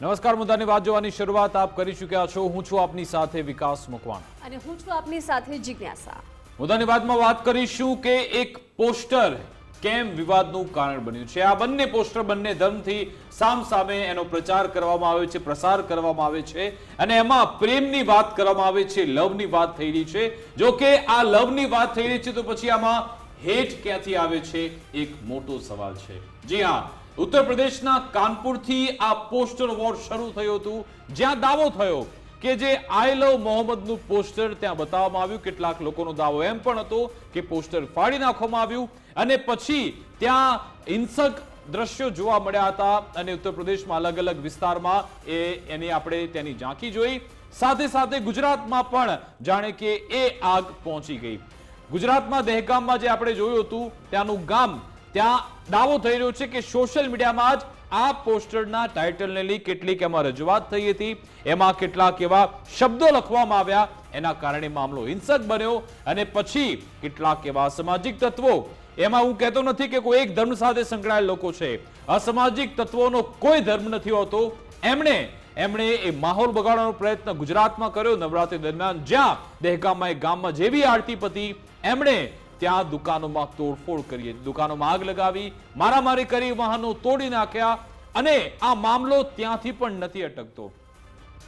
નમસ્કાર મુદ્દાની વાત જોવાની શરૂઆત આપ કરી ચૂક્યા છો. હું છું આપની સાથે વિકાસ મકવાણા. અને હું છું આપની સાથે જિજ્ઞાસા. મુદ્દાની વાતમાં વાત કરીશું કે એક પોસ્ટર કેમ વિવાદનું કારણ બન્યું છે? આ બંને પોસ્ટર બંને ધર્મથી સામ સામે એનો પ્રચાર કરવામાં આવે છે પ્રસાર કરવામાં આવે છે અને એમાં પ્રેમની વાત કરવામાં આવે છે લવની વાત થઈ રહી છે. જો કે આ લવની વાત થઈ રહી છે તો પછી આમાં હેટ ક્યાંથી આવે છે? એક મોટો સવાલ છે. જી હા ઉત્તર પ્રદેશના કાનપુરથી આ પોસ્ટર વોર શરૂ થયું હતું. જ્યાં દાવો થયો કે જે આઈ લવ મોહમ્મદનું પોસ્ટર ત્યાં બતાવવામાં આવ્યું. કેટલાક લોકોનો દાવો એમ પણ હતો કે પોસ્ટર ફાડી નાખવામાં આવ્યું અને પછી ત્યાં હિંસક દ્રશ્યો જોવા મળ્યા હતા અને ઉત્તર પ્રદેશમાં અલગ અલગ વિસ્તારમાં એ એની આપણે તેની ઝાંખી જોઈ. સાથે સાથે ગુજરાતમાં પણ જાણે કે એ આગ પહોંચી ગઈ. ગુજરાતમાં દહેગામમાં જે આપણે જોયું હતું, ત્યાંનું ગામ ત્યાં દાવો થઈ રહ્યો છે કે સોશિયલ મીડિયામાં જ આ પોસ્ટરના ટાઇટલને લઈ કેટલીક એમાં રજૂઆત થઈ હતી. એમાં કેટલાક એવા શબ્દો લખવામાં આવ્યા. એના કારણે મામલો હિંસક બન્યો અને પછી કેટલાક એવા સામાજિક તત્વો. એમાં હું કહેતો નથી કે કોઈ એક ધર્મ સાથે સંકળાયેલ લોકો છે. અસામાજિક તત્વોનો કોઈ ધર્મ નથી હોતો. એમણે એમણે એ માહોલ બગાડવાનો પ્રયત્ન ગુજરાતમાં કર્યો. નવરાત્રી દરમિયાન જ્યાં દહેગામમાં એક ગામમાં જેવી આરતી પતી, એમણે ત્યાં દુકાનોમાં તોડફોડ કરી દુકાનોમાં આગ લગાવી, મારામારી કરી, વાહનો તોડી નાખ્યા અને આ મામલો ત્યાંથી પણ નથી અટકતો.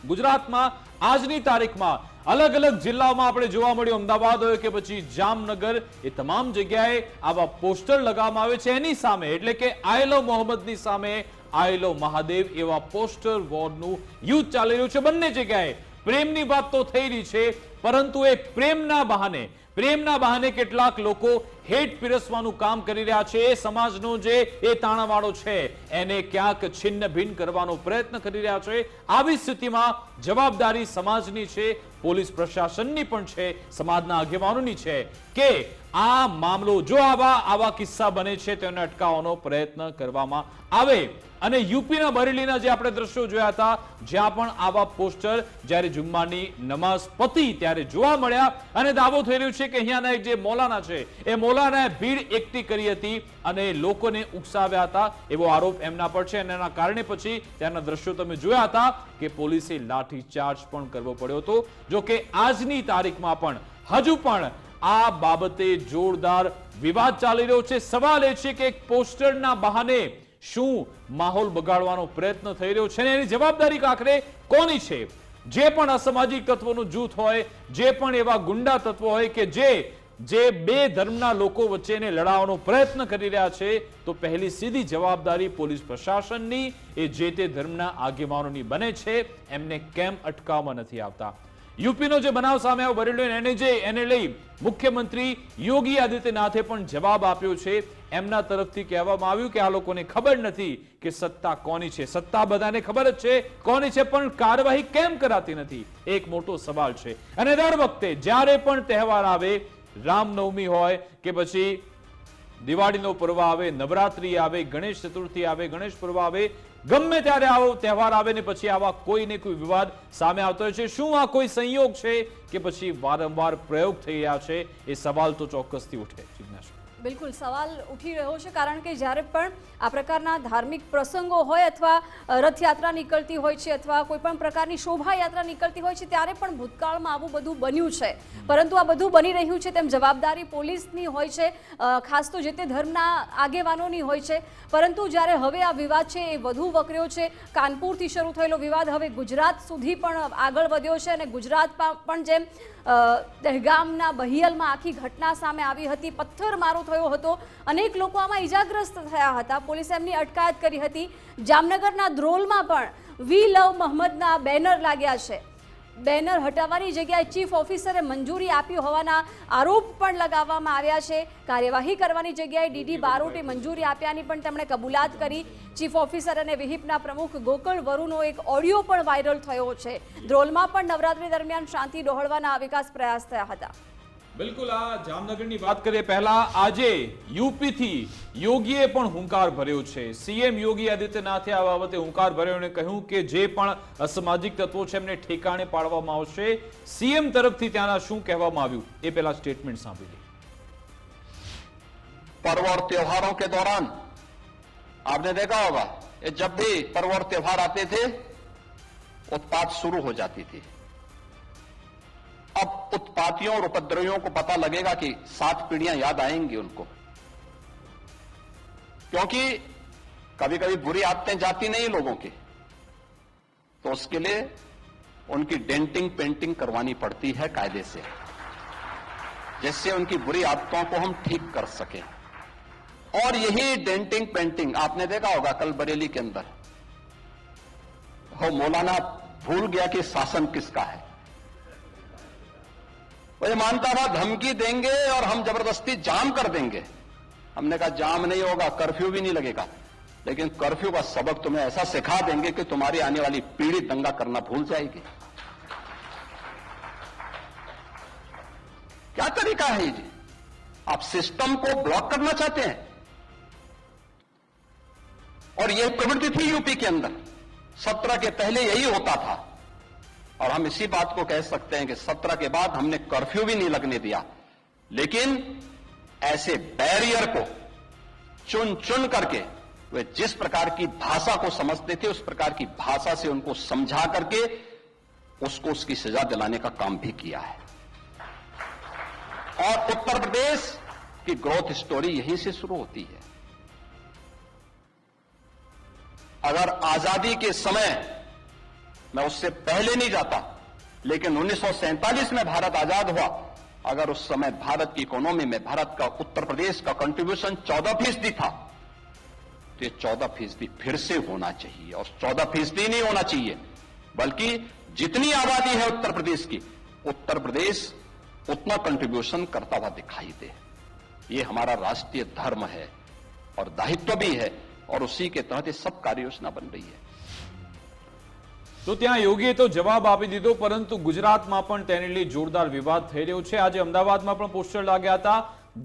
ગુજરાતમાં આજની તારીખમાં અલગ અલગ જિલ્લાઓમાં આપણે જોવા મળ્યું. અમદાવાદ હોય કે પછી જામનગર, એ તમામ જગ્યાએ આવા પોસ્ટર લગાવવામાં આવે છે. એની સામે, એટલે કે આયલો મોહમ્મદની સામે આયલો મહાદેવ એવા પોસ્ટર વોરનું યુદ્ધ ચાલી રહ્યું છે. બંને જગ્યાએ પ્રેમની વાત તો થઈ રહી છે, પરંતુ એ પ્રેમના બહાને પ્રેમના બહાને કેટલાક લોકો હેટ પીરસવાનું કામ કરી રહ્યા છે. સમાજનો જે એ તાણાવાળો છે, એને ક્યાંક છિન્ન ભિન્ન કરવાનો પ્રયત્ન કરી રહ્યા છે. આવી સ્થિતિમાં જવાબદારી સમાજની છે, પોલીસ પ્રશાસનની પણ છે, સમાજના આગેવાનોની છે કે આ મામલો જો આવા આવા કિસ્સા બને છે તેને અટકાવવાનો પ્રયત્ન કરવામાં આવે. અને યુપીના બરેલીના જે આપણે દ્રશ્યો જોયા હતા, જ્યાં પણ આવા પોસ્ટર જ્યારે જુમ્માની નમાઝ પતી ત્યારે જોવા મળ્યા. અને દાવો થઈ રહ્યો છે કે અહીંયાના એક જે મોલાના છે, એ મોલાનાએ ભીડ એકઠી કરી હતી અને લોકોને ઉકસાવ્યા હતા એવો આરોપ એમના પર છે. અને એના કારણે પછી ત્યાંના દ્રશ્યો તમે જોયા હતા કે પોલીસે લાઠીચાર્જ પણ કરવો પડ્યો હતો. જો કે આજની તારીખમાં પણ હજુ પણ આ બાબતે જોરદાર વિવાદ ચાલી રહ્યો છે. સવાલ એ છે કે એક પોસ્ટરના બહાને શું માહોલ બગાડવાનો પ્રયત્ન થઈ રહ્યો છે અને એની જવાબદારી આખરે કોની છે? જે પણ અસામાજિક તત્વોનું જૂથ હોય, જે પણ એવા ગુંડા તત્વો હોય કે જે જે બે ધર્મના લોકો વચ્ચેને લડાવવાનો પ્રયત્ન કરી રહ્યા છે, તો પહેલી સીધી જવાબદારી પોલીસ પ્રશાસનની, એ જે તે ધર્મના આગેવાનોની બને છે, એમને કેમ અટકાવવા નથી આવતા? યુપીનો જે બનાવ સામે આવ્યો બરેલીનો એને જે, એને લઈ મુખ્યમંત્રી યોગી આદિત્યનાથે પણ જવાબ આપ્યો છે. એમના તરફથી કહેવામાં આવ્યું કે આ લોકોને ખબર નથી કે સત્તા કોની છે. સત્તા બધાને ખબર જ છે, કોની છે, પણ કાર્યવાહી કેમ કરાતી નથી? એક મોટો સવાલ છે. અને દર વખતે જ્યારે પણ તહેવાર આવે, રામનવમી હોય કે પછી દિવાળીનો પર્વ આવે, નવરાત્રી આવે, ગણેશ ચતુર્થી આવે, ગણેશ પર્વ આવે ગમે ત્યારે આવો, તહેવાર આવે ને પછી આવા કોઈ ને કોઈ વિવાદ સામે આવતો હોય છે. શું આ કોઈ સંયોગ છે કે પછી વારંવાર પ્રયોગ થઈ રહ્યા છે? એ સવાલ તો ચોક્કસથી ઉઠે, જિજ્ઞાસા. બિલકુલ, સવાલ ઉઠી રહ્યો છે કારણ કે જ્યારે પણ આ પ્રકારના ધાર્મિક પ્રસંગો હોય અથવા રથયાત્રા નીકળતી હોય છે અથવા કોઈ પણ પ્રકારની શોભાયાત્રા નીકળતી હોય છે ત્યારે પણ ભૂતકાળમાં આવું બધું બન્યું છે. પરંતુ આ બધું બની રહ્યું છે તેમ જવાબદારી પોલીસની હોય છે ખાસ તો જે તે ધર્મના આગેવાનોની હોય છે. પરંતુ જ્યારે હવે આ વિવાદ છે એ વધુ વકર્યો છે, કાનપુરથી શરૂ થયેલો વિવાદ હવે ગુજરાત સુધી પણ આગળ વધ્યો છે અને ગુજરાતમાં પણ જેમ દહેગામના બહિયલમાં આખી ઘટના સામે આવી હતી, પથ્થરમારો થયો હતો. અનેક લોકો આમાં ઈજાગ્રસ્ત થયા હતા. પોલીસે એમની અટકાયત કરી હતી. જામનગરના ધ્રોલમાં પણ વી લવ મહમ્મદના બેનર લાગ્યા છે. બેનર હટાવવાની જગ્યાએ ચીફ ઓફિસરે મંજૂરી આપી હોવાના આરોપ પણ લગાવવામાં આવ્યા છે. કાર્યવાહી કરવાની જગ્યાએ ડીડી બારોટે મંજૂરી આપ્યાની પણ તેમણે કબૂલાત કરી. ચીફ ઓફિસર અને વિહિપના પ્રમુખ ગોકળ વરુનો એક ઓડિયો પણ વાયરલ થયો છે. ધ્રોલમાં પણ નવરાત્રી દરમિયાન શાંતિ ડહોળવાના વિકાસ પ્રયાસ થયા હતા. બિલકુલ આ જામનગરની વાત કરીએ પહેલા આજે યુપી થી યોગીએ પણ હુંકાર ભર્યો છે સીએમ યોગી આદિત્યનાથે આ બાબતે હુંકાર ભર્યો અને કહ્યું કે જે પણ અસામાજિક તત્વો છે એમને ઠેકાણે પાડવામાં આવશે સીએમ તરફથી ત્યાંના શું કહેવામાં આવ્યું એ પહેલા સ્ટેટમેન્ટ સાંભળી पर्व और त्योहारों के दौरान आपने देखा होगा ये जब भी पर्व और त्योहार आते थे उत्पात शुरू हो जाती थी अब उत्पातियों और उपद्रवियों को पता लगेगा कि सात पीढ़ियाँ याद आएँगी उनको। क्योंकि कभी कभी बुरी आदतें जाती नहीं लोगों की। तो उसके लिए उनकी डेंटिंग, पेंटिंग करवानी पड़ती है कायदे से। जिससे उनकी बुरी आदतों को हम ठीक कर सकें। और यही डेंटिंग, पेंटिंग, आपने देखा होगा कल बरेली के अंदर। हो, मौलाना भूल गया कि शासन किसका है। वो ये मानता था, धमकी देंगे और हम ज़बरदस्ती जाम कर देंगे। हमने कहा, जाम नहीं होगा, कर्फ्यू भी नहीं लगेगा। लेकिन कर्फ्यू का सबक तुम्हें ऐसा सिखा देंगे कि तुम्हारी आने वाली पीढ़ी दंगा करना भूल जाएगी। क्या तरीका है जी? आप सिस्टम को ब्लॉक करना चाहते हैं? और यह प्रवृत्ति थी यूपी के अंदर। सत्रह के पहले यही होता था। और हम इसी बात को कह सकते हैं कि सत्रह के बाद हमने कर्फ्यू भी नहीं लगने दिया। लेकिन ऐसे बैरियर को चुन चुन करके वे जिस प्रकार की भाषा को समझते थे, उस प्रकार की भाषा से उनको समझा करके उसको उसकी सजा दिलाने का काम भी किया है। और उत्तर प्रदेश की ग्रोथ स्टोरी यहीं से शुरू होती है। अगर आज़ादी के समय मैं उससे पहले नहीं जाता, लेकिन 1947 में भारत आज़ाद हुआ। अगर उस समय भारत की इकोनॉमी में भारत का उत्तर प्रदेश का कंट्रीब्यूशन 14 फ़ीसदी था तो ये 14 फ़ीसदी फिर से होना चाहिए, और 14 फ़ीसदी नहीं होना चाहिए, बल्कि जितनी आबादी है उत्तर प्रदेश की, उत्तर प्रदेश उतना कंट्रीब्यूशन करता हुआ दिखाई दे। ये हमारा राष्ट्रीय धर्म है, और दायित्व भी है, और उसी के तहत ये सब कार्य योजना बन रही है। તો ત્યાં યોગીએ તો જવાબ આપી દીધો, પરંતુ ગુજરાતમાં પણ તેને લઈ જોરદાર વિવાદ થઈ રહ્યો છે. આજે અમદાવાદમાં પણ પોસ્ટર લાગ્યા હતા.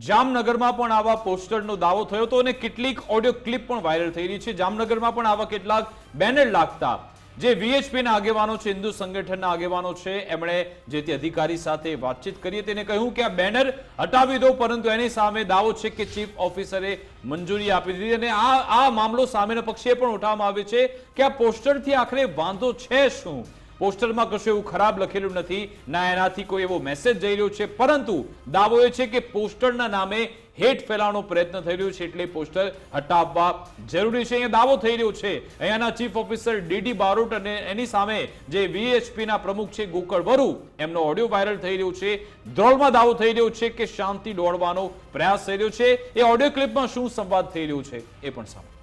જામનગરમાં પણ આવા પોસ્ટરનો દાવો થયો હતો અને કેટલીક ઓડિયો ક્લિપ પણ વાયરલ થઈ રહી છે. જામનગરમાં પણ આવા કેટલાક બેનર લાગતા જે વીએચપીના આગેવાનો છે, હિન્દુ સંગઠનના આગેવાનો છે, એમણે જે તે અધિકારી સાથે વાતચીત કરી તેને કહ્યું કે આ બેનર હટાવી દો, પરંતુ એની સામે દાવો છે કે ચીફ ઓફિસરે મંજૂરી આપી દીધી અને આ આ મામલો સામેના પક્ષે પણ ઉઠાવવામાં આવે છે કે આ પોસ્ટરથી આખરે વાંધો છે શું? પોસ્ટરમાં કશું એવું ખરાબ લખેલું નથી, ના એનાથી કોઈ એવો મેસેજ જઈ રહ્યો છે. પરંતુ દાવો એ છે કે પોસ્ટરના નામે હેટ ફેલાવાનો પ્રયત્ન થઈ રહ્યો છે એટલે પોસ્ટર હટાવવા જરૂરી છે. અહીંયા દાવો થઈ રહ્યો છે. અહીંયાના ચીફ ઓફિસર ડીડી બારોટ અને એની સામે જે વીએચપીના પ્રમુખ છે ગોકળ વરુ, એમનો ઓડિયો વાયરલ થઈ રહ્યો છે. ધ્રોળમાં દાવો થઈ રહ્યો છે કે શાંતિ દોડવાનો પ્રયાસ થઈ રહ્યો છે. એ ઓડિયો ક્લિપમાં શું સંવાદ થઈ રહ્યો છે એ પણ સાંભળો.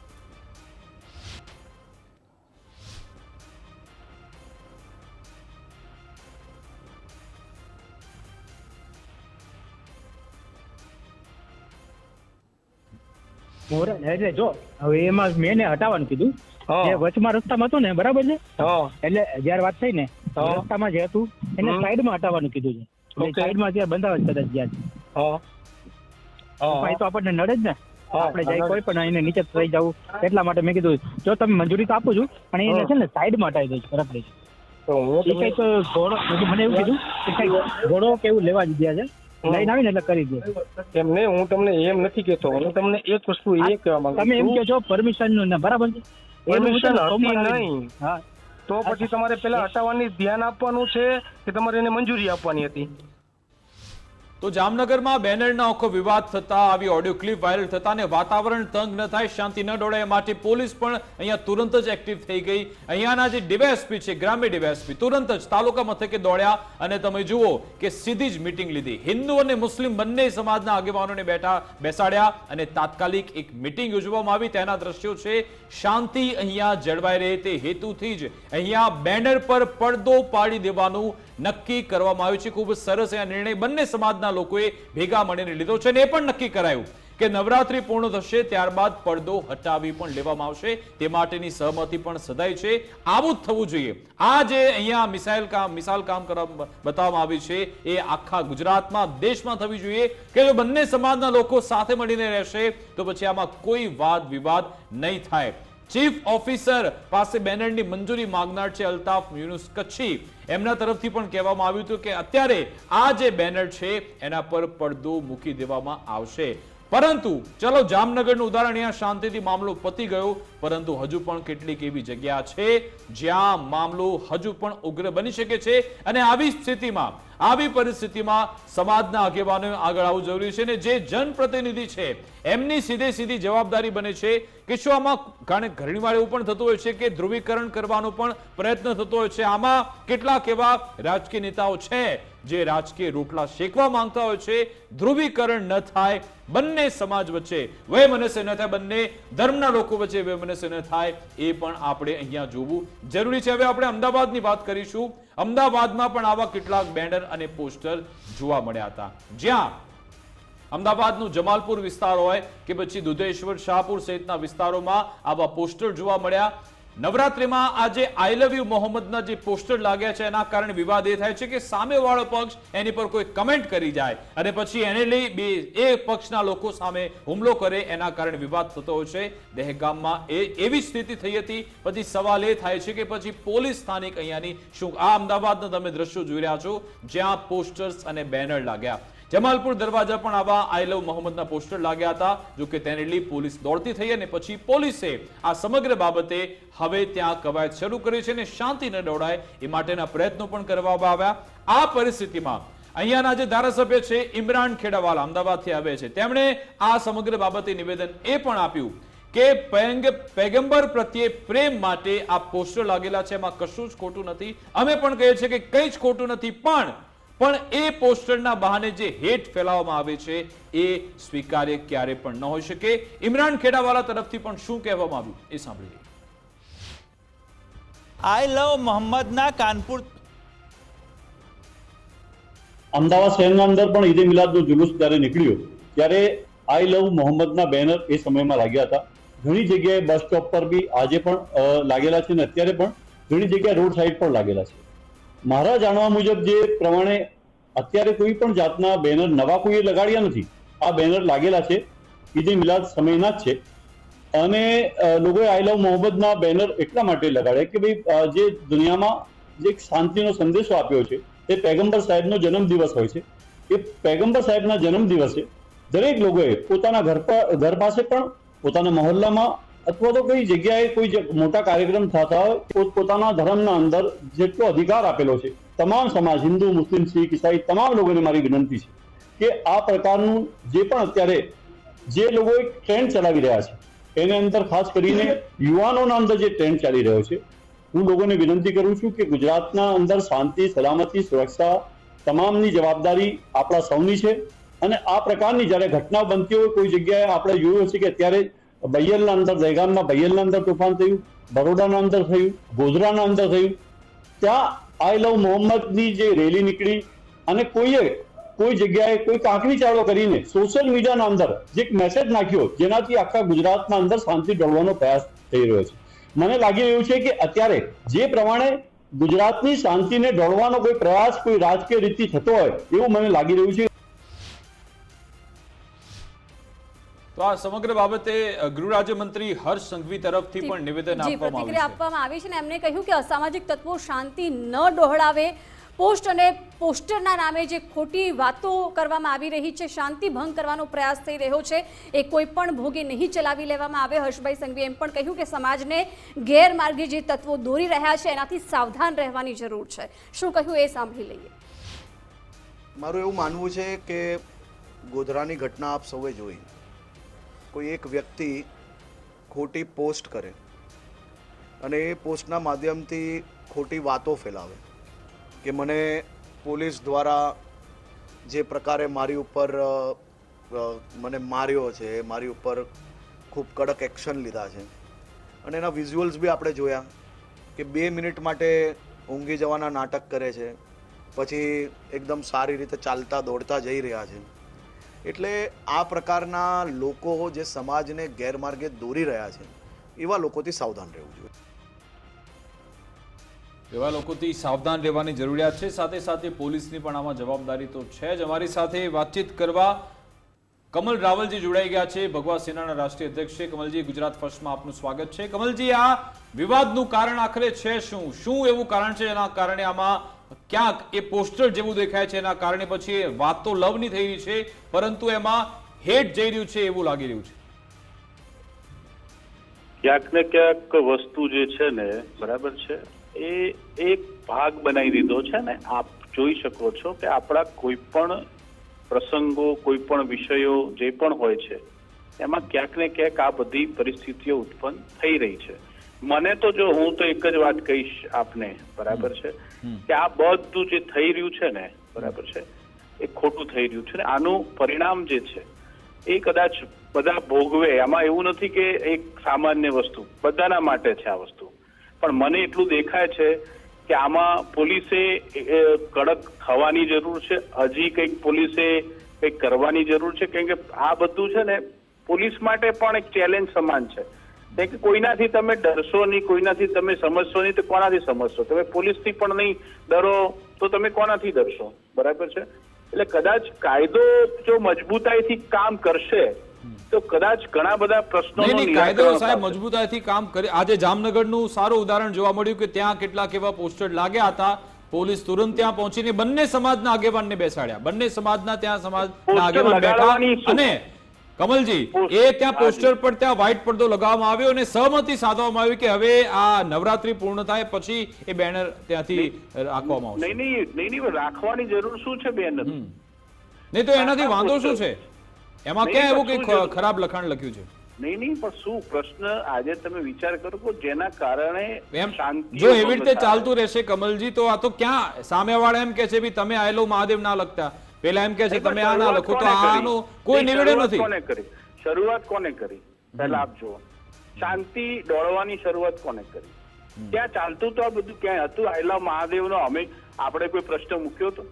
મોરે એટલે જો હવે એમાં મેં હટાવવાનું કીધું. જે વચમાં રસ્તામાં હતું ને બરાબર છે? એટલે જયારે વાત થઈ ને. રસ્તામાં જે હતું એને. સાઈડમાં હટાવવાનું કીધું છે. એટલે. સાઈડમાં ત્યાં. બંધાવે કદાચ જ્યાં તો આપણને નડે જ ને. આપણે જાય કોઈ પણ એને નીચે થઈ જવું. એટલા માટે મેં કીધું જો તમે મંજૂરી તો આપું છું પણ એને છે ને સાઈડમાં હટાવી દઈશ બરાબર છે. તો મને એવું કીધું કે ઘોડો કેવું લેવા જ ગયા છે. લઈને આવીને એટલે કરી દે. એમ નહીં હું તમને એમ નથી કેતો હું તમને એક વસ્તુ એ કહેવા માંગુ તમે એમ કે છો પરમિશનનું ને બરાબર છે? એવું Permission છે? ને, હતી નહીં. તો પછી તમારે પેલા હટાવવાની ધ્યાન આપવાનું છે કે તમારે એને મંજૂરી આપવાની હતી? તો જામનગરમાં બેનરનો આખો વિવાદ થતા આવી ઓડિયો ક્લિપ વાયરલ થતા અને વાતાવરણ તંગ ન થાય, શાંતિ ન ડોળે માટે પોલીસ પણ અહીંયા તુરંત જ એક્ટિવ થઈ ગઈ. અહીંયાના જે ડીવાયએસપી છે, ગ્રામ્ય ડીવાયએસપી, તુરંત જ તાલુકા મથકે દોડ્યા અને તમે જુઓ કે સીધી જ મીટિંગ લીધી. હિન્દુ અને મુસ્લિમ બંને સમાજના આગેવાનોને બેઠા બેસાડ્યા અને તાત્કાલિક એક મીટિંગ યોજવામાં આવી. તેના દ્રશ્યો છે, શાંતિ અહીંયા જળવાઈ રહે, તે હેતુથી જ અહીંયા બેનર પર પડદો પાડી દેવાનું નક્કી કરવામાં આવ્યું છે. ખૂબ સરસ આ નિર્ણય બંને સમાજના લોકોએ ભેગા મળીને લીધો છે અને એ પણ નક્કી કરાયું કે નવરાત્રી પૂર્ણ થશે ત્યારબાદ પડદો હટાવી પણ લેવામાં આવશે. તે માટેની સહમતિ પણ સદાય છે. આવું જ થવું જોઈએ. આ જે અહીંયા મિસાઇલ કામ મિસાલ કામ બતાવવામાં આવી છે, એ આખા ગુજરાતમાં, દેશમાં થવી જોઈએ કે જો બંને સમાજના લોકો સાથે મળીને રહેશે, તો પછી આમાં કોઈ વાદ વિવાદ નહીં થાય. ચીફ ઓફિસર પાસે બેનરની મંજૂરી માંગનાર છે અલ્તાફ યુનુસ કચ્છી. એમના તરફથી પણ કહેવામાં આવ્યું હતું કે અત્યારે આ જે બેનર છે, એના પર પડદો મૂકી દેવામાં આવશે. પરંતુ ચલો જામનગરનું ઉદાહરણ અહીંયા શાંતિથી મામલો પતી ગયો, પરંતુ હજુ પણ કેટલીક એવી જગ્યા છે જ્યાં મામલો હજુ પણ ઉગ્ર બની શકે છે અને આવી સ્થિતિમાં, આવી પરિસ્થિતિમાં સમાજના આગેવાનોએ આગળ આવવું જરૂરી છે અને જે જનપ્રતિનિધિ છે, એમની સીધે સીધી જવાબદારી બને છે કે શું આમાં ઘણી વાર એવું પણ થતું હોય છે કે ધ્રુવીકરણ કરવાનો પણ પ્રયત્ન થતો હોય છે? આમાં કેટલાક એવા રાજકીય નેતાઓ છે જે રાજકીય રોટલા શેકવા માંગતા હોય છે, ધ્રુવીકરણ ન થાય, બંને સમાજ વચ્ચે વયમનસ્ય ન થાય, બંને ધર્મના લોકો વચ્ચે વયમનસ્ય ન થાય, એ પણ આપણે અહીંયા જોવું જરૂરી છે. હવે આપણે અમદાવાદની વાત કરીશું. અમદાવાદમાં પણ આવા કેટલાક બેનર અને પોસ્ટર જોવા મળ્યા હતા. જ્યાં અમદાવાદનું જમાલપુર વિસ્તાર હોય કે પછી દુધેશ્વર, શાહપુર સહિતના વિસ્તારોમાં આવા પોસ્ટર જોવા મળ્યા. નવરાત્રીમાં આજે આઈ લવ યુ મોહમ્મદના જે પોસ્ટર લાગ્યા છે, એના કારણે વિવાદ એ થાય છે કે સામેવાળો પક્ષ એની પર કોઈ કમેન્ટ કરી જાય અને પછી એને લઈ બે, એ પક્ષના લોકો સામે હુમલો કરે, એના કારણે વિવાદ થતો હોય છે. દહેગામમાં એ, એવી સ્થિતિ થઈ હતી. પછી સવાલ એ થાય છે કે પછી પોલીસ સ્થાનિક અહીંયાની શું, આ અમદાવાદના તમે દ્રશ્યો જોઈ રહ્યા છો, જ્યાં પોસ્ટર્સ અને બેનર લાગ્યા. જમાલપુર દરવાજા પણ આવા આઈ લવ મોહમ્મદના પોસ્ટર લાગ્યા હતા, જો કે તેને લઈ પોલીસ દોડતી થઈ અને પછી પોલીસે આ સમગ્ર બાબતે હવે ત્યાં કવાયત શરૂ કરી છે અને શાંતિ ન દોડાય એ માટેના પ્રયત્નો પણ કરવામાં આવ્યા. આ પરિસ્થિતિમાં અહીંયાના જે ધારાસભ્ય છે, ઇમરાન ખેડાવાલા અમદાવાદથી આવે છે. તેમણે આ સમગ્ર બાબતે નિવેદન એ પણ આપ્યું કે પેંગ- પેગમ્બર પ્રત્યે પ્રેમ માટે આ પોસ્ટર લાગેલા છે. એમાં કશું જ ખોટું નથી. અમે પણ કહીએ છીએ કે કંઈ જ ખોટું નથી, પણ પણ એ પોસ્ટરના બહાને જે હેટ ફેલાવવામાં આવે છે એ સ્વીકાર્ય ક્યારે પણ ન હોઈ શકે. ઇમરાન ખેડાવાલા તરફથી પણ શું કહેવામાં આવ્યું એ સાંભળીએ. આઈ લવ મોહમ્મદના કાનપુર અમદાવાદ શહેરના અંદર પણ ઈદે મિલાદનો જુલુસ જ્યારે નીકળ્યો ત્યારે આઈ લવ મોહમ્મદના બેનર એ સમયમાં લાગ્યા હતા. ઘણી જગ્યાએ બસ સ્ટોપ પર બી આજે પણ લાગેલા છે ને અત્યારે પણ ઘણી જગ્યાએ રોડ સાઈડ પર લાગેલા છે. મારા જાણવા મુજબ જે પ્રમાણે અત્યારે કોઈ પણ જાતના બેનર નવા કોઈએ લગાડ્યા નથી, આ બેનર લાગેલા છે, ઈદે મિલાદ સમયના જ છે. અને લોકોએ આઈ લવ મોહમ્મદના બેનર એટલા માટે લગાડ્યા કે ભાઈ જે દુનિયામાં જે એક શાંતિનો સંદેશો આપ્યો છે, એ પેગમ્બર સાહેબનો જન્મદિવસ હોય છે. એ પેગમ્બર સાહેબના જન્મદિવસે દરેક લોકોએ પોતાના ઘર પર ઘર પાસે પણ, પોતાના મહોલ્લામાં અથવા તો કોઈ જગ્યાએ કોઈ મોટા કાર્યક્રમ થતા હોય પોત પોતાના ધર્મના અંદર જેટલો અધિકાર આપેલો છે. તમામ સમાજ, હિન્દુ, મુસ્લિમ, શીખ, ઈસાઈ, તમામ લોકોને મારી વિનંતી છે કે આ પ્રકારનું જે પણ અત્યારે જે લોકો એક ટ્રેન્ડ ચલાવી રહ્યા છે, એને અંદર ખાસ કરીને યુવાનોના અંદર જે ટ્રેન્ડ ચાલી રહ્યો છે, હું લોકોને વિનંતી કરું છું કે ગુજરાતના અંદર શાંતિ, સલામતી, સુરક્ષા તમામની જવાબદારી આપણા સૌની છે. અને આ પ્રકારની જ્યારે ઘટના બનતી હોય, કોઈ જગ્યાએ આપણે જોયું હશે કે અત્યારે બૈયલના અંદર દહેગામમાં બૈયલના અંદર તોફાન થયું, બરોડાના અંદર થયું, ગોધરાના અંદર થયું. ત્યાં આઈ લવ મોહમ્મદની જે રેલી નીકળી અને કોઈએ કોઈ જગ્યાએ કોઈ કાંકરી ચાળો કરીને સોશિયલ મીડિયાના અંદર જે એક મેસેજ નાખ્યો, જેનાથી આખા ગુજરાતના અંદર શાંતિ ડોળવાનો પ્રયાસ થઈ રહ્યો છે. મને લાગી રહ્યું છે કે અત્યારે જે પ્રમાણે ગુજરાતની શાંતિને ડોળવાનો કોઈ પ્રયાસ, કોઈ રાજકીય રીતથી થતો હોય, એવું મને લાગી રહ્યું છે તો આ સમગ્ર બાબતે ગૃહ રાજ્યમંત્રી હર્ષ સંઘવી તરફથી પણ નિવેદન આપવામાં પ્રતિક્રિયા આવી છે ને એમણે કહ્યું કે અસામાજિક તત્વો શાંતિ ન ડહોળાવે. પોસ્ટ અને પોસ્ટરના નામે જે ખોટી વાતો કરવામાં આવી રહી છે શાંતિ ભંગ કરવાનો પ્રયાસ થઈ રહ્યો છે એ કોઈ પણ ભોગે નહીં ચલાવી લેવામાં આવે. હર્ષભાઈ સંઘવીએ એમ પણ કહ્યું કે સમાજને ગેરમાર્ગે જે તત્વો દોરી રહ્યા છે એનાથી સાવધાન રહેવાની જરૂર છે. શું કહ્યું એ સાંભળી લઈએ. મારું એવું માનવું છે કે ગોધરાની ઘટના આપ સૌએ જોઈ. કોઈ એક વ્યક્તિ ખોટી પોસ્ટ કરે અને એ પોસ્ટના માધ્યમથી ખોટી વાતો ફેલાવે. કે મને પોલીસ દ્વારા જે પ્રકારે મારી ઉપર મને માર્યો છે, મારી ઉપર ખૂબ કડક એક્શન લીધા છે. અને એના વિઝ્યુઅલ્સ બી આપણે જોયા કે બે મિનિટ માટે ઊંઘી જવાના નાટક કરે છે, પછી એકદમ સારી રીતે ચાલતા દોડતા જઈ રહ્યા છે. એટલે આ પ્રકારના લોકો જે સમાજને ગેરમાર્ગે દોરી રહ્યા છે, એવા લોકોથી સાવધાન રહેવું જોઈએ. એવા લોકોથી સાવધાન રહેવાની જરૂરિયાત છે. સાથે સાથે પોલીસની પણ આમાં જવાબદારી તો છે જ. અમારી સાથે વાતચીત કરવા કમલ રાવલજી જોડાઈ ગયા છે. ભગવા સેનાના રાષ્ટ્રીય અધ્યક્ષ છે. કમલજી, ગુજરાત ફર્સ્ટમાં આપનું સ્વાગત છે. કમલજી, આ વિવાદનું કારણ આખરે છે શું? શું એવું કારણ છે? એના કારણે આમાં ક્યાંક એ પોસ્ટર જેવું દેખાય છે એના કારણે પછી વાત તો લવની થઈ રહી છે, પરંતુ એમાં હેટ જઈ રહ્યું છે એવું લાગી રહ્યું છે. ક્યાંક ને ક્યાંક વસ્તુ જે છે ને, બરાબર છે, એ એક ભાગ બનાવી દીધો છે ને, આપ જોઈ શકો છો કે આપણા કોઈ પણ પ્રસંગો કોઈ પણ વિષયો જે પણ હોય છે, એમાં ક્યાંક ને ક્યાંક આ બધી પરિસ્થિતિઓ ઉત્પન્ન થઈ રહી છે. મને તો જો હું તો એક જ વાત કહીશ આપને બરાબર છે? કે આ બધું જે થઈ રહ્યું છે ને બરાબર છે? એ ખોટું થઈ રહ્યું છે ને આનું પરિણામ જે છે એ કદાચ બધા ભોગવે. આમાં એવું નથી કે એક સામાન્ય વસ્તુ બધાના માટે છે આ વસ્તુ. પણ મને એટલું દેખાય છે કે આમાં પોલીસે કડક થવાની જરૂર છે. હજી કંઈક પોલીસે કંઈક કરવાની જરૂર છે. કેમ કે આ બધું છે ને પોલીસ માટે પણ એક ચેલેન્જ સમાન છે. કે કોઈનાથી તમે ડરશો નહીં કોઈનાથી તમે સમજશો નહીં તો કોનાથી સમજશો? તમે પોલીસથી પણ નહીં ડરો તો તમે કોનાથી ડરશો? બરાબર છે? એટલે કદાચ કાયદો જો મજબૂતાઈથી કામ કરશે તો કદાચ ઘણા બધા પ્રશ્નો કાયદો સાહેબ મજબૂતાઈથી કામ કરે આજે જામનગરનું સારું ઉદાહરણ જોવા મળ્યું કે ત્યાં કેટલાક એવા પોસ્ટર લાગ્યા હતા. પોલીસ તુરંત ત્યાં પહોંચીને બંને સમાજના આગેવાનને બેસાડ્યા. બંને સમાજના ત્યાં સમાજ આગેવાન બેઠા અને કમલજી એ ત્યાં પોસ્ટર પર ત્યાં વ્હાઇટ પડદો લગાવવામાં આવ્યો અને સહમતિ સાધવામાં આવી કે હવે આ નવરાત્રી પૂર્ણ થાય પછી એ બેનર ત્યાંથી રાખવામાં આવશે. નહીં નહીં નહીં નહીં રાખવાની જરૂર શું છે બેનર? નહીં તો એનાથી વાંધો શું છે? એમાં ક્યાં એવું કઈ ખરાબ લખાણ લખ્યું છે? નહીં નહીં પણ શું પ્રશ્ન આજે તમે વિચાર કરો કે જેના કારણે જો એવી રીતે ચાલતું રહેશે કમલજી તો આ તો ક્યાં સામેવાળા એમ કે છે તમે આયેલો મહાદેવ ના લખતા પેલા એમ કે છે તમે આ ના લખો તો આનું કોઈ નિવેડે નથી. કોને કરી? શરૂઆત કોને કરી? પહેલા આપ જુઓ. શાંતિ દોડવાની શરૂઆત કોને કરી? ત્યાં ચાલતું તો આ બધું? ક્યાંય હતું? આયલા મહાદેવનો અમે આપણે કોઈ પ્રશ્ન મૂક્યો તો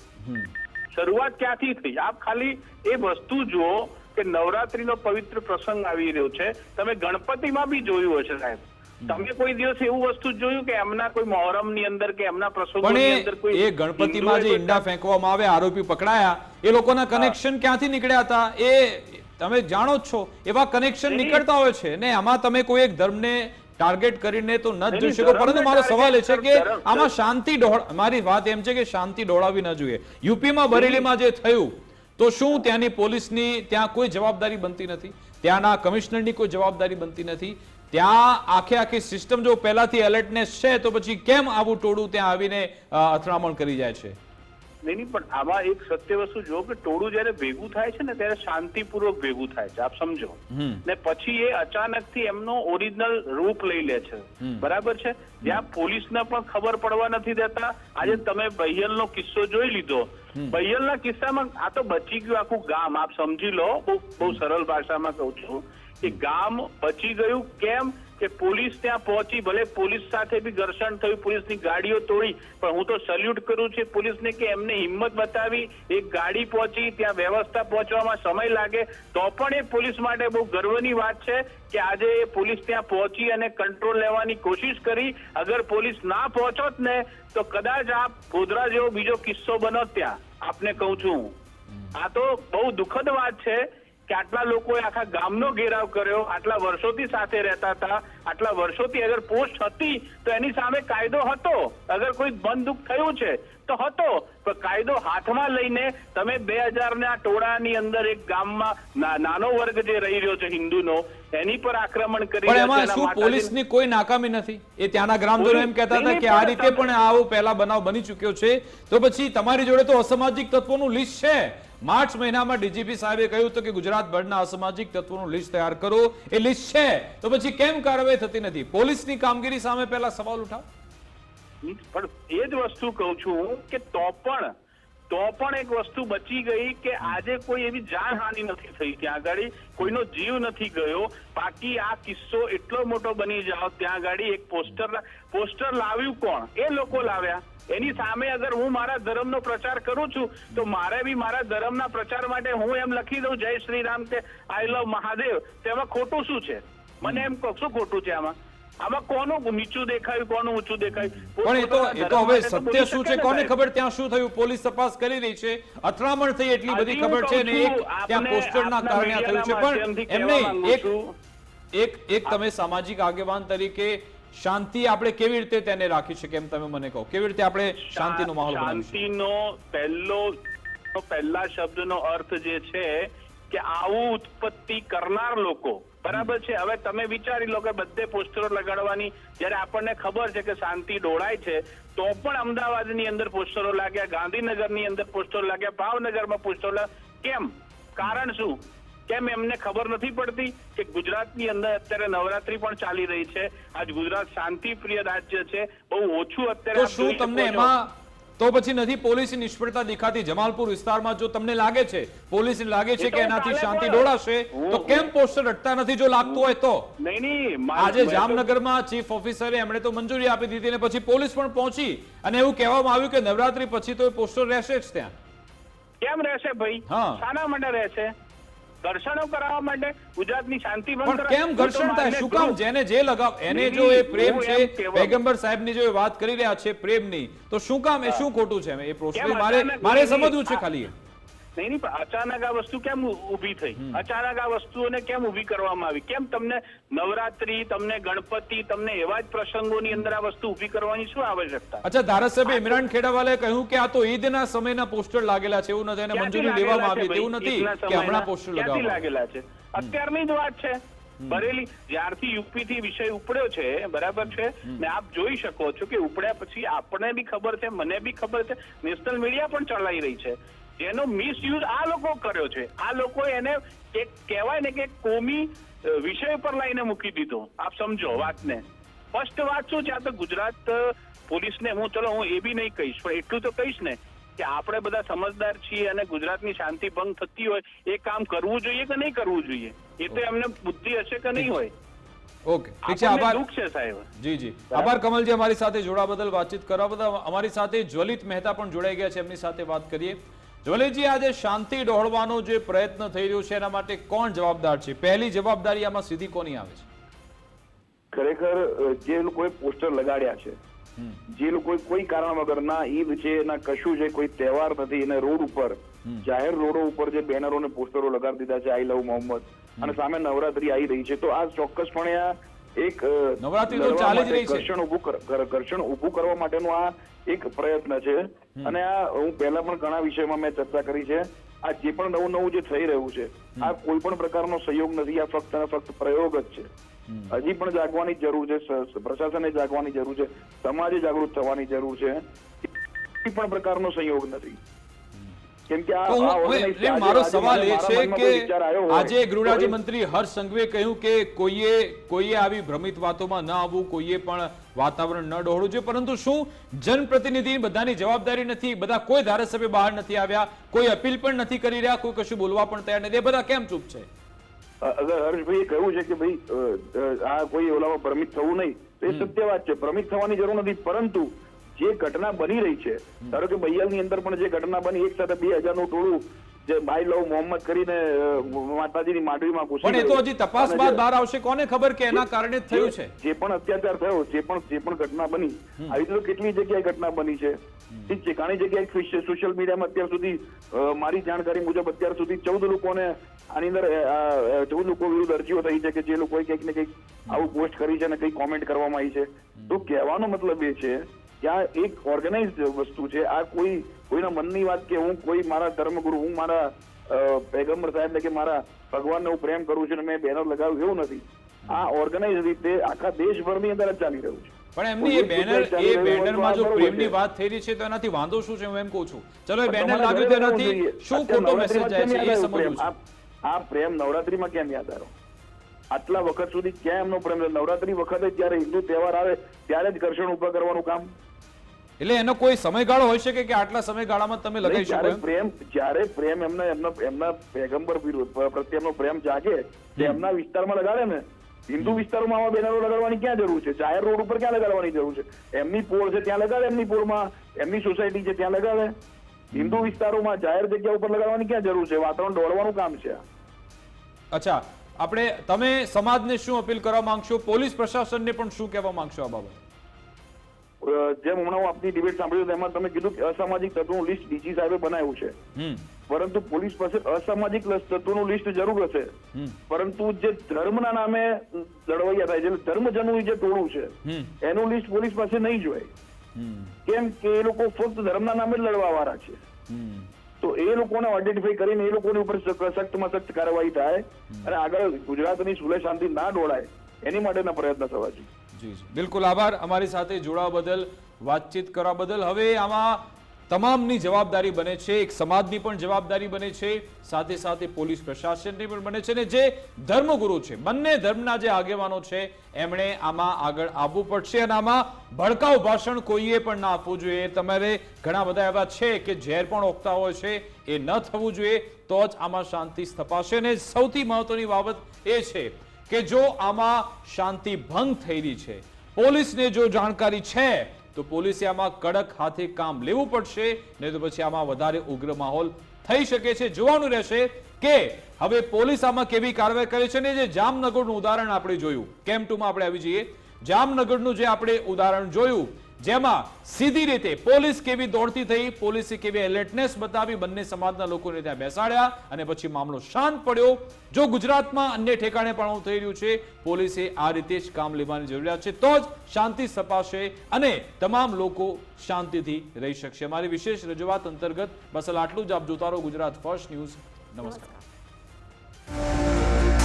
શરૂઆત ક્યાંથી થઈ? આપ ખાલી એ વસ્તુ જુઓ કે નવરાત્રીનો પવિત્ર પ્રસંગ આવી રહ્યો છે. તમે ગણપતિમાં બી જોયું હશે સાહેબ. તમે કોઈ દિવસ એવું વસ્તુ જોયું કે એમના કોઈ મોહરમની અંદર કે એમના પ્રસંગોની અંદર કોઈ એ ગણપતિમાં જે ઈંડા ફેંકવામાં આવે આરોપી પકડાયા એ લોકોના કનેક્શન ક્યાંથી નીકળ્યા હતા? એ તમે જાણો જ છો. એવા કનેક્શન નીકળતા હોય છે. ને આમાં તમે કોઈ એક ધર્મને ટાર્ગેટ કરીને તો ન જ જોઈ શકો પરંતુ મારો સવાલ એ છે કે આમાં શાંતિ મારી વાત એમ છે કે શાંતિ ડોળાવી ન જોઈએ. યુપીમાં બરેલીમાં જે થયું તો શું ત્યાંની પોલીસની ત્યાં કોઈ જવાબદારી બનતી નથી? ત્યાંના કમિશનરની કોઈ જવાબદારી બનતી નથી? ત્યાં આખે આખી સિસ્ટમ જો પહેલાથી એલર્ટનેસ છે તો પછી કેમ આવું ટોળું ત્યાં આવીને અથડામણ કરી જાય છે? નહીં નહીં પણ આમાં એક સત્ય વસ્તુ જો કે ટોળું જયારે ભેગું થાય છે ને ત્યારે શાંતિપૂર્વક ભેગું થાય છે આપ સમજો. ને પછી એ અચાનકથી એમનો ઓરિજિનલ રૂપ લઈ લે છે. બરાબર છે? જ્યાં પોલીસને પણ ખબર પડવા નથી દેતા. આજે તમે બહિયલનો કિસ્સો જોઈ લીધો. બહિયલના કિસ્સામાં આ તો બચી ગયું આખું ગામ. આપ સમજી લો બહુ બહુ સરળ ભાષામાં કહું છું. કે ગામ બચી ગયું? કેમ? કે પોલીસ ત્યાં પહોંચી, ભલે પોલીસ સાથે બી ઘર્ષણ થયું, પોલીસની ગાડીઓ તોડી, પણ હું તો સલ્યુટ કરું છું પોલીસને કે એમને હિંમત બતાવી, એક ગાડી પહોંચી, ત્યાં વ્યવસ્થા પહોંચવામાં સમય લાગે, તો પણ એ પોલીસ માટે બહુ ગર્વની વાત છે કે આજે એ પોલીસ ત્યાં પહોંચી અને કંટ્રોલ લેવાની કોશિશ કરી. અગર પોલીસ ના પહોંચોત ને, તો કદાચ આ ગોધરા જેવો બીજો કિસ્સો બનો ત્યાં. આપને કહું છું. આ તો બહુ દુઃખદ વાત છે કે આટલા લોકોએ આખા ગામનો ઘેરાવ કર્યો આટલા વર્ષોથી સાથે રહેતા હતા આટલા વર્ષોથી અગર પોસ્ટ હતી તો એની સામે કાયદો હતો. અગર કોઈ બંદૂક થયું છે તો હતો. પણ કાયદો હાથમાં લઈને તમે બે હજારના ટોળાની અંદર એક ગામમાં નાનો વર્ગ જે રહી રહ્યો છે હિન્દુનો એની પર આક્રમણ કરી પણ એમાં શું પોલીસની કોઈ નાકામી નથી? એ ત્યાંના ગ્રામજનો એમ કહેતા હતા કે આ રીતે પણ આવો પહેલા બનાવ બની ચૂક્યો છે. તો પછી તમારી જોડે તો અસામાજિક તત્વોનું લિસ્ટ છે. માર્ચ મહિનામાં ડીજીપી સાહેબે કહ્યું હતું કે ગુજરાતભરના અસામાજિક તત્વોનું લિસ્ટ તૈયાર કરો. એ લિસ્ટ છે. તો પછી કેમ કાર્યવાહી થતી નથી? પોલીસની કામગીરી સામે પહેલા સવાલ ઉઠાવ. પણ એ જ વસ્તુ કહું છું કે તો પણ તો પણ એક વસ્તુ બચી ગઈ કે આજે કોઈ એવી જાનહાનિ નથી થઈ ત્યાં આગળ કોઈનો જીવ નથી ગયો. બાકી આ કિસ્સો એટલો મોટો બની જાવ ત્યાં આગળ એક પોસ્ટર પોસ્ટર લાવ્યું કોણ? એ લોકો લાવ્યા. એની સામે અગર હું મારા ધર્મનો પ્રચાર કરું છું તો મારે બી મારા ધર્મના પ્રચાર માટે હું એમ લખી દઉં જય શ્રી રામ કે આઈ લવ મહાદેવ. તેમાં ખોટું શું છે? મને એમ શું ખોટું છે આમાં? આમાં કોનું નીચું દેખાયું કોનું ઊંચું દેખાયું? પણ એ તો એ તો હવે સત્ય શું છે? કોને ખબર ત્યાં શું થયું? પોલીસ તપાસ કરી રહી છે. અથડામણ થઈ એટલી બધી ખબર છે ને એક ત્યાં પોસ્ટરના કારણે થયું છે. પણ એમ નહીં એક એક એક તમે સામાજિક આગેવાન તરીકે શાંતિ આપણે કેવી રીતે તેને રાખી શકીએ એમ તમે મને કહો. કેવી રીતે આપણે શાંતિનો માહોલ શાંતિનો પહેલો પહેલા શબ્દનો અર્થ જે છે કે આવું ઉત્પત્તિ કરનાર લોકો, બરાબર છે? હવે તમે વિચારી લો કે બધે પોસ્ટરો લગાડવાની, જ્યારે આપણને ખબર છે કે શાંતિ ડોળાય છે, તો પણ અમદાવાદની અંદર પોસ્ટરો લાગ્યા, ગાંધીનગરની અંદર પોસ્ટરો લાગ્યા, ભાવનગરમાં પોસ્ટરો કેમ? કારણ શું? કેમ એમને ખબર નથી પડતી કે ગુજરાતની અંદર અત્યારે નવરાત્રી પણ ચાલી રહી છે. આજ ગુજરાત શાંતિપ્રિય રાજ્ય છે. બહુ ઓછું અત્યારે તો શું તમને એમાં તો પછી નથી પોલીસની નિષ્ફળતા દેખાતી? જમાલપુર વિસ્તારમાં જો તમને લાગે છે પોલીસ લાગે છે કે એનાથી શાંતિ ડોળાશે તો કેમ પોસ્ટર અટતા નથી જો લાગતું હોય તો? નહીં નહીં આજે જામનગરમાં ચીફ ઓફિસરે એમણે તો મંજૂરી આપી દીધી અને પછી પોલીસ પણ પહોંચી. અને એવું કહેવામાં આવ્યું કે નવરાત્રી પછી તો એ પોસ્ટર રહેશે જ ત્યાં. કેમ રહેશે ભાઈ? હા. શાના માટે રહેશે? ઘર્ષણો કરાવવા માટે ગુજરાતની શાંતિ ભંગ પણ કેમ ઘર્ષણ થાય? શું કામ? જેને જે લગાવ એને જો એ પ્રેમ છે એમ સાહેબની સાહેબની જો એ વાત કરી રહ્યા છે પ્રેમની તો શું કામ? એ શું ખોટું છે? એ પોસ્ટર મારે મારે સમજવું છે ખાલી. નહીં નહીં પણ અચાનક આ વસ્તુ કેમ ઊભી થઈ? અચાનક આ વસ્તુઓને કેમ ઊભી કરવામાં આવી? કેમ તમને નવરાત્રી તમને ગણપતિ તમને એવા જ પ્રસંગોની અંદર આ વસ્તુ ઊભી કરવાની શું આવશ્યકતા? અચ્છા ધારાસભ્ય ઇમરાન ખેડાવાલાએ કહ્યું કે આ તો ઈદના સમયના પોસ્ટર લાગેલા છે એવું નથી એને મંજૂરી લેવામાં આવી એવું નથી કે હમણાં પોસ્ટર લગાવવામાં લાગેલા છે? અત્યારની જ વાત છે. બરેલી જ્યારથી યુપી થી વિષય ઉપડ્યો છે બરાબર છે? ને આપ જોઈ શકો છો કે ઉપડ્યા પછી આપણને બી ખબર છે મને બી ખબર છે. નેશનલ મીડિયા પણ ચલાવી રહી છે. જેનો મિસયુઝ આ લોકો કર્યો છે. આ લોકો એને એક કહેવાય ને કે કોમી વિષય પર લઈને મૂકી દીધો. આપ સમજો વાતને. સ્પષ્ટ વાત શું છે? આ તો ગુજરાત પોલીસને હું ચલો હું એ બી નહીં કહીશ પણ એટલું તો કહીશ ને કે આપણે બધા સમજદાર છીએ અને ગુજરાતની શાંતિ ભંગ થતી હોય એ કામ કરવું જોઈએ કે નહીં કરવું જોઈએ? એ તો એમને બુદ્ધિ હશે કે નહીં હોય? ઓકે. ઠીક છે આભાર. છે સાહેબ. જી જી. આભાર કમલજી અમારી સાથે જોડા બદલ વાતચીત કરવા બદલ. અમારી સાથે જ્વલિત મહેતા પણ જોડાઈ ગયા છે. એમની સાથે વાત કરીએ. જ્વલિતજી આજે શાંતિ ડહોળવાનો જે પ્રયત્ન થઈ રહ્યો છે એના માટે કોણ જવાબદાર છે? પહેલી જવાબદારી આમાં સીધી કોની આવે છે? ખરેખર જે લોકોએ પોસ્ટર લગાડ્યા છે જે લોકો કોઈ કારણ વગર ના ઈદ છે ના કશું છે કોઈ તહેવાર નથી એને રોડ ઉપર જાહેર રોડો ઉપર જે બેનરો ને પોસ્ટરો લગાડી દીધા છે આઈ લવ મોહમ્મદ અને સામે નવરાત્રી આવી રહી છે તો આ ચોક્કસપણે આ એક નવરાત્રી તો ચાલી જ રહી છે. ઘર્ષણ ઊભું ઘર્ષણ ઊભું કરવા માટેનો આ એક પ્રયત્ન છે. અને આ હું પહેલા પણ ઘણા વિષયમાં મેં ચર્ચા કરી છે. આ જે પણ નવું નવું જે થઈ રહ્યું છે આ કોઈ પણ પ્રકારનો સહયોગ નથી આ ફક્ત અને ફક્ત પ્રયોગ જ છે. હજી પણ જાગવાની જરૂર છે પ્રશાસને જાગવાની જરૂર છે સમાજે જાગૃત થવાની જરૂર છે. કોઈ પણ પ્રકારનો સહયોગ નથી. મારો સવાલ એ છે કે આજે ગૃહ તો એ- હર્ષ સંઘવીએ કહ્યું કે કોઈએ કોઈએ આવી ભ્રમિત વાતોમાં ન આવવું કોઈએ પણ વાતાવરણ ન ડહોળવું. જોઈએ પરંતુ શું જનપ્રતિનિધિ બધાની જવાબદારી નથી બધા કોઈ ધારાસભ્ય બહાર નથી આવ્યા કોઈ અપીલ પણ નથી કરી રહ્યા કોઈ કશું બોલવા પણ તૈયાર નથી. બધા કેમ ચૂપ છે? અગર હર્ષભાઈએ કહ્યું છે કે ભાઈ આ કોઈ ઓલામાં ભ્રમિત થવું નહીં તો એ સત્ય વાત છે. ભ્રમિત થવાની જરૂર નથી. પરંતુ જે ઘટના બની રહી છે ધારો કે બૈયાલની અંદર પણ જે ઘટના બની એક સાથે બે હજારનું ટોળું જે બાઈ લવ મોહમ્મદ કરીને માતાજીની માંડવીમાં ઘૂસી પણ એ તો હજી તપાસ બાદ બહાર આવશે કોને ખબર કે એના કારણે થયું છે? જે પણ અત્યાચાર થયો જે પણ જે પણ ઘટના બની આવી તો કેટલી જગ્યાએ ઘટના બની છે? ઠીક છે ઘણી જગ્યાએ સોશિયલ મીડિયામાં અત્યાર સુધી મારી જાણકારી મુજબ અત્યાર સુધી ચૌદ લોકોને આની અંદર ચૌદ લોકો વિરુદ્ધ અરજીઓ થઈ છે કે જે લોકોએ કંઈક ને કંઈક આવું પોસ્ટ કરી છે અને કંઈક કોમેન્ટ કરવામાં આવી છે. તો કહેવાનો મતલબ એ છે કે આ એક ઓર્ગેનાઇઝ વસ્તુ છે? આ કોઈ કોઈના મનની વાત કે હું કોઈ મારા ધર્મગુરુ હું મારા પેગમ્બર સાહેબને કે મારા ભગવાનને હું પ્રેમ કરું છું અને મેં બેનર લગાવ્યું એવું નથી. આ ઓર્ગેનાઇઝ રીતે આખા દેશભરની અંદર ચાલી રહ્યું છે. પણ એમની એ બેનર એ બેનરમાં જો પ્રેમની વાત થઈ રહી છે તો એનાથી વાંધો શું છે હું એમ કહું છું? ચલો એ બેનર લાગ્યું તેનાથી શું ખોટો મેસેજ જાય છે એ સમજવું? છે. આ પ્રેમ નવરાત્રીમાં કેમ યાદ આવ્યો આટલા વખત સુધી ક્યાં એમનો પ્રેમ નવરાત્રી વખતે જ્યારે હિન્દુ તહેવાર આવે ત્યારે જ ઘર્ષણ ઊભા કરવાનું કામ? એટલે એનો કોઈ સમયગાળો હોઈ શકે કે આટલા સમયગાળામાં તમે લગાવી શકો પ્રેમ જ્યારે પ્રેમ એમના એમના એમના વિરુદ્ધ પ્રત્યે એમનો પ્રેમ જાગે તે એમના વિસ્તારમાં લગાડે ને હિન્દુ વિસ્તારોમાં આવા બેનરો લગાડવાની ક્યાં જરૂર છે? જાહેર રોડ ઉપર ક્યાં લગાડવાની જરૂર છે? એમની પોળ છે ત્યાં લગાડે એમની પોળમાં એમની સોસાયટી છે ત્યાં લગાડે. હિન્દુ વિસ્તારોમાં જાહેર જગ્યા ઉપર લગાડવાની ક્યાં જરૂર છે? વાતાવરણ દોડવાનું કામ છે અચ્છા આપણે તમે સમાજને શું અપીલ કરવા માંગશો? પોલીસ પ્રશાસનને પણ શું કહેવા માંગશો આ બાબતે? જેમ હમણાં હું આપની ડિબેટ સાંભળ્યું એમાં તમે કીધું કે અસામાજિક તત્વોનું લિસ્ટ ડીજી સાહેબે બનાવ્યું છે. પરંતુ પોલીસ પાસે અસામાજિક તત્વોનું લિસ્ટ જરૂર હશે. પરંતુ જે ધર્મના નામે લડવૈયા થાય છે એટલે ધર્મજનનું જે ટોળું છે એનું લિસ્ટ પોલીસ પાસે નહીં જોઈએ કેમ કે એ લોકો ફક્ત ધર્મના નામે જ લડવા વાળા છે તો એ લોકોને આઈડેન્ટિફાઈ કરીને એ લોકોની ઉપર સખ- સખ્તમાં સખ્ત કાર્યવાહી થાય અને આગળ ગુજરાતની સુલે શાંતિ ના ડોળાય એની માટેના પ્રયત્ન થવા જોઈએ. જી બિલકુલ આભાર. અમારી સાથે જોડાવા બદલ, વાતચીત કરવા બદલ. હવે આમાં તમામની જવાબદારી બને છે, એક સમાજની પણ જવાબદારી બને છે, સાથે સાથે પોલીસ પ્રશાસનની પણ બને છે ને જે ધર્મગુરુ છે. બંને ધર્મના જે આગેવાનો છે, એમણે આમાં આગળ આવવું પડશે અને આમાં ભડકાઉ ભાષણ કોઈએ પણ ના આપવું જોઈએ. તમારે ઘણા બધા એવા છે કે ઝેર પણ ઓકતા હોય છે. એ ન થવું જોઈએ. તો જ આમાં શાંતિ સ્થપાશે. અને સૌથી મહત્વની બાબત એ છે કે જો આમાં શાંતિ ભંગ થઈ રહી છે, પોલીસને જો જાણકારી છે, તો પોલીસે આમાં કડક હાથે કામ લેવું પડશે, નહીં તો પછી આમાં વધારે ઉગ્ર માહોલ થઈ શકે છે. જોવાનું રહેશે કે હવે પોલીસ આમાં કેવી કાર્યવાહી કરે છે ને જે જામનગરનું ઉદાહરણ આપણે જોયું, કેમ ટુમાં આપણે આવી જઈએ. જામનગરનું જે આપણે ઉદાહરણ જોયું જેમાં સીધી રીતે પોલીસ કેવી દોડતી થઈ, પોલીસે કેવી એલર્ટનેસ બતાવી, બંને સમાજના લોકોને ત્યાં બેસાડ્યા અને પછી મામલો શાંત પડ્યો. જો ગુજરાતમાં અન્ય ઠેકાણે પણ આવું થઈ રહ્યું છે, પોલીસે આ રીતે જ કામ લેવાની જરૂરિયાત છે, તો જ શાંતિ સ્થપાશે અને તમામ લોકો શાંતિથી રહી શકશે. મારી વિશેષ રજૂઆત અંતર્ગત, બસ આટલું જ આપ જોતા રહો ગુજરાત ફર્સ્ટ ન્યૂઝ. નમસ્કાર.